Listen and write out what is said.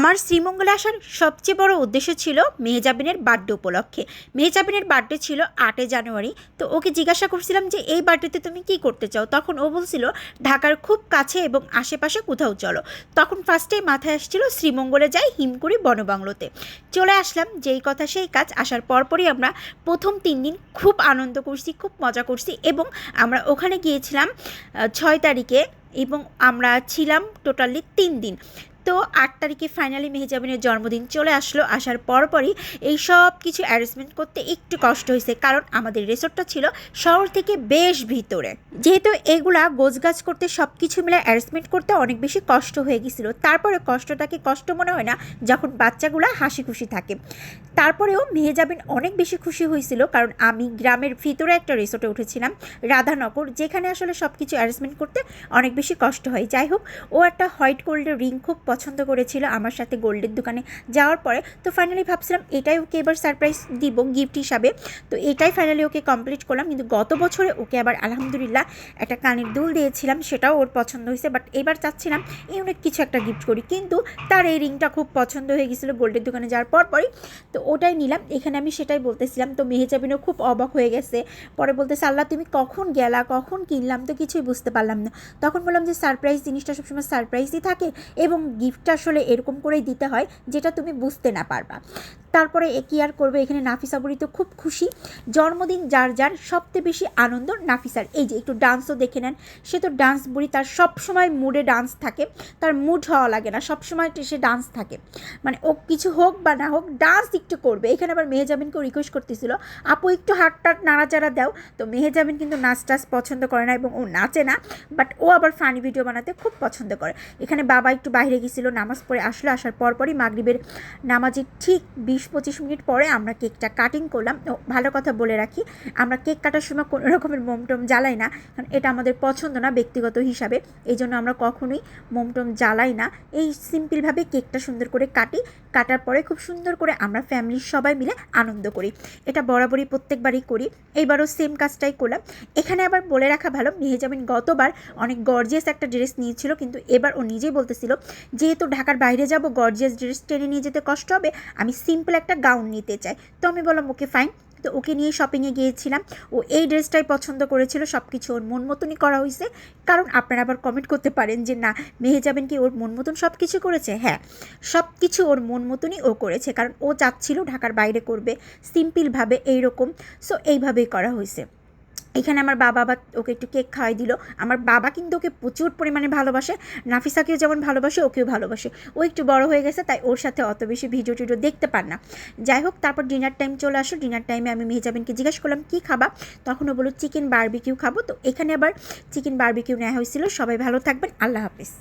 আমার শ্রীমঙ্গলে আসার সবচেয়ে বড় উদ্দেশ্য ছিল মেহজাবিনের বার্থডে উপলক্ষে। মেহজাবিনের বার্থডে ছিল আটই জানুয়ারি। তো ওকে জিজ্ঞাসা করছিলাম যে, এই বার্থডেতে তুমি কি করতে চাও? তখন ও বলছিল, ঢাকার খুব কাছে এবং আশেপাশে কোথাও চলো। তখন ফার্স্টেই মাথায় আসছিল, শ্রীমঙ্গলে যাই হিমকুড়ি বনবাংলোতে। চলে আসলাম, যেই কথা সেই কাজ। আসার পরপরই আমরা প্রথম তিন দিন খুব আনন্দ করছি, খুব মজা করছি এবং আমরা ওখানে গিয়েছিলাম ছয় তারিখে এবং আমরা ছিলাম টোটালি তিন দিন। তো আট তারিখে ফাইনালি মেহজাবিনের জন্মদিন চলে আসলো। আসার পরপরই এই সব কিছু অ্যারেঞ্জমেন্ট করতে একটু কষ্ট হয়েছে, কারণ আমাদের রিসোর্টটা ছিল শহর থেকে বেশ ভিতরে। যেহেতু এগুলা গোছগাছ করতে সব কিছু মিলে অ্যারেঞ্জমেন্ট করতে অনেক বেশি কষ্ট হয়ে গেছিল। তারপরে কষ্টটাকে কষ্ট মনে হয় না, যখন বাচ্চাগুলা হাসি খুশি থাকে। তারপরেও মেহজাবিন অনেক বেশি খুশি হয়েছিল, কারণ আমি গ্রামের ভিতরে একটা রিসোর্টে উঠেছিলাম, রাধানগর, যেখানে আসলে সব কিছু অ্যারেঞ্জমেন্ট করতে অনেক বেশি কষ্ট হয়। যাই হোক, ও একটা হোয়াইট গোল্ডের রিং খুব পছন্দ করেছিল আমার সাথে গোল্ডের দোকানে যাওয়ার পরে। তো ফাইনালি ভাবছিলাম এটাই ওকে এবার সারপ্রাইজ দিব গিফট হিসাবে। তো এটাই ফাইনালি ওকে কমপ্লিট করলাম। কিন্তু গত বছরে ওকে আবার আলহামদুলিল্লাহ একটা কানের দুল দিয়েছিলাম, সেটাও ওর পছন্দ হয়েছে। বাট এবার চাচ্ছিলাম ইউনিক কিছু একটা গিফট করি। কিন্তু তার এই রিংটা খুব পছন্দ হয়ে গেছিল গোল্ডের দোকানে যাওয়ার পর পরই। তো ওটাই নিলাম। এখানে আমি সেটাই বলতেছিলাম। তো মেহেজাবিনও খুব অবাক হয়ে গেছে। পরে বলতেছে, আল্লাহ, তুমি কখন গেলা? কখন কিনলাম? তো কিছুই বুঝতে পারলাম না। তখন বললাম যে সারপ্রাইজ জিনিসটা সবসময় সারপ্রাইজই থাকে এবং গিফটটা আসলে এরকম করেই দিতে হয় যেটা তুমি বুঝতে না পারবা। তারপরে এ কি আর করবে? এখানে নাফিসা বুড়ি তো খুব খুশি। জন্মদিন যার যার, সবচেয়ে বেশি আনন্দ নাফিসার। এই যে, একটু ডান্সও দেখে নেন। সে তো ডান্স বুড়ি, তার সব সময় মুডে ডান্স থাকে। তার মুড হওয়া লাগে না সব সময় সে ডান্স থাকে। মানে ও কিছু হোক বা না হোক ডান্স একটু করবে। এখানে আবার মেহেজাবিনকেও রিকোয়েস্ট করতেছিল, আপু, একটু হাট টাট নাড়াচাড়া দাও। তো মেহেজাবিন কিন্তু নাচ টাচ পছন্দ করে না এবং ও নাচে না বাট ও আবার ফানি ভিডিও বানাতে খুব পছন্দ করে। এখানে বাবা একটু বাইরে গেছিল, নামাজ পড়ে আসলো, আসার পরপরই মাগরিবের নামাজের ঠিক বিশ পঁচিশ মিনিট পরে আমরা কেকটা কাটিং করলাম। ও, ভালো কথা বলে রাখি, আমরা কেক কাটার সময় কোনো রকমের মোমটোম জ্বালাই না, কারণ এটা আমাদের পছন্দ না ব্যক্তিগত হিসাবে। এই জন্য আমরা কখনোই মোমটোম জ্বালাই না। এই সিম্পলভাবে কেকটা সুন্দর করে কাটি, কাটার পরে খুব সুন্দর করে আমরা ফ্যামিলির সবাই মিলে আনন্দ করি। এটা বরাবরই প্রত্যেকবারই করি। এইবারও সেম কাজটাই করলাম। এখানে আবার বলে রাখা ভালো মেহেজামিন গতবার অনেক গর্জিয়াস একটা ড্রেস নিয়েছিল, কিন্তু এবার ও নিজেই বলতেছিল, যেহেতু ঢাকার বাইরে যাব গর্জিয়াস ড্রেস টেনে নিয়ে যেতে কষ্ট হবে, আমি সিম্পল একটা গাউন নিতে চাই তো আমি বললাম, ওকে ফাইন তো ওকে নিয়ে শপিংয়ে গিয়েছিলাম। ও এই ড্রেসটাই পছন্দ করেছিল সব কিছু ওর মন মতনই করা হয়েছে। কারণ আপনারা আবার কমেন্ট করতে পারেন যে, না মেহে যাবেন কি? ওর মন মতন সব কিছু করেছে? হ্যাঁ সব কিছু ওর মন মতনই ও করেছে। কারণ ও চাচ্ছিল ঢাকার বাইরে করবে সিম্পলভাবে এইরকম। সো এইভাবেই করা হয়েছে। এখানে আমার বাবা আবার ওকে একটু কেক খাওয়াই দিল। আমার বাবা কিন্তু ওকে প্রচুর পরিমাণে ভালোবাসে। নাফিসাকেও যেমন ভালোবাসে, ওকেও ভালোবাসে। ও একটু বড় হয়ে গেছে, তাই ওর সাথে অত বেশি ভিডিও টিডিও দেখতে পার না। যাই হোক, তারপর ডিনার টাইম চলে আসো ডিনার টাইমে আমি মেহজাবিনকে জিজ্ঞেস করলাম, কী খাবা? তখন ও বলল, চিকেন বারবিকিউ খাব। তো এখানে আবার চিকেন বারবিকিউ নেওয়া হয়েছিল। সবাই ভালো থাকবেন। আল্লাহ হাফিজ।